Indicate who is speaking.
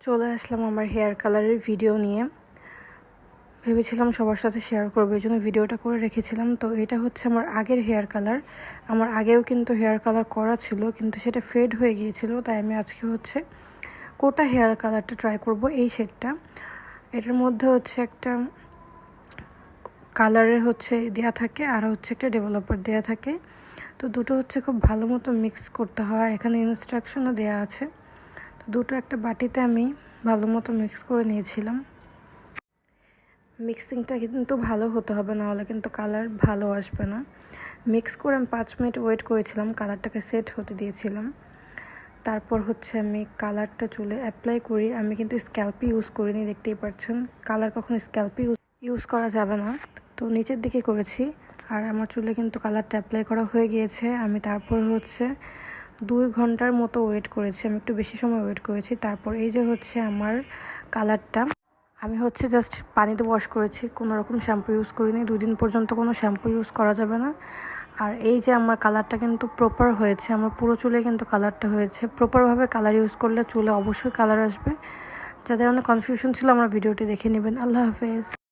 Speaker 1: চলে আসলাম আমার হেয়ার কালারের ভিডিও নিয়ে। ভেবেছিলাম সবার সাথে শেয়ার করব, এই জন্য ভিডিওটা করে রেখেছিলাম। তো এটা হচ্ছে আমার আগের হেয়ার কালার। আমার আগেও কিন্তু হেয়ার কালার করা ছিল, কিন্তু সেটা ফেড হয়ে গিয়েছিল, তাই আমি আজকে হচ্ছে কোটা হেয়ার কালারটা ট্রাই করব এই শেডটা এটার মধ্যে হচ্ছে একটা কালারে হচ্ছে দেয়া থাকে, আর হচ্ছে একটা ডেভেলপার দেয়া থাকে। তো দুটো হচ্ছে খুব ভালো মতো মিক্স করতে হয়। এখানে ইনস্ট্রাকশনও দেওয়া আছে। দুটো একটা বাটিতে আমি ভালো মতো মিক্স করে নিয়েছিলাম। মিক্সিংটা কিন্তু ভালো হতে হবে না হলে কিন্তু কালার ভালো আসবে না। মিক্স করে আমি পাঁচ মিনিট ওয়েট করেছিলাম কালারটাকে সেট হতে দিয়েছিলাম। তারপর হচ্ছে আমি কালারটা চুলে অ্যাপ্লাই করি। আমি কিন্তু স্ক্যাল্পি ইউজ করিনি, দেখতেই পাচ্ছেন। কালার কখনো স্ক্যাল্পি ইউজ করা যাবে না। তো নিচের দিকে করেছি, আর আমার চুলে কিন্তু কালারটা অ্যাপ্লাই করা হয়ে গিয়েছে। আমি তারপর হচ্ছে দুই ঘণ্টার মতো ওয়েট করেছি, আমি একটু বেশি সময় ওয়েট করেছি। তারপর এই যে হচ্ছে আমার কালারটা আমি হচ্ছে জাস্ট পানিতে ওয়াশ করেছি, কোনো রকম শ্যাম্পু ইউজ করিনি। দুই দিন পর্যন্ত কোনো শ্যাম্পু ইউজ করা যাবে না। আর এই যে আমার কালারটা কিন্তু প্রপার হয়েছে, আমার পুরো চুলে কিন্তু কালারটা হয়েছে। প্রপারভাবে কালার ইউজ করলে চুলে অবশ্যই কালার আসবে। যাদের অনেক কনফিউশন ছিল, আমার ভিডিওটি দেখে নেবেন। আল্লাহ হাফেজ।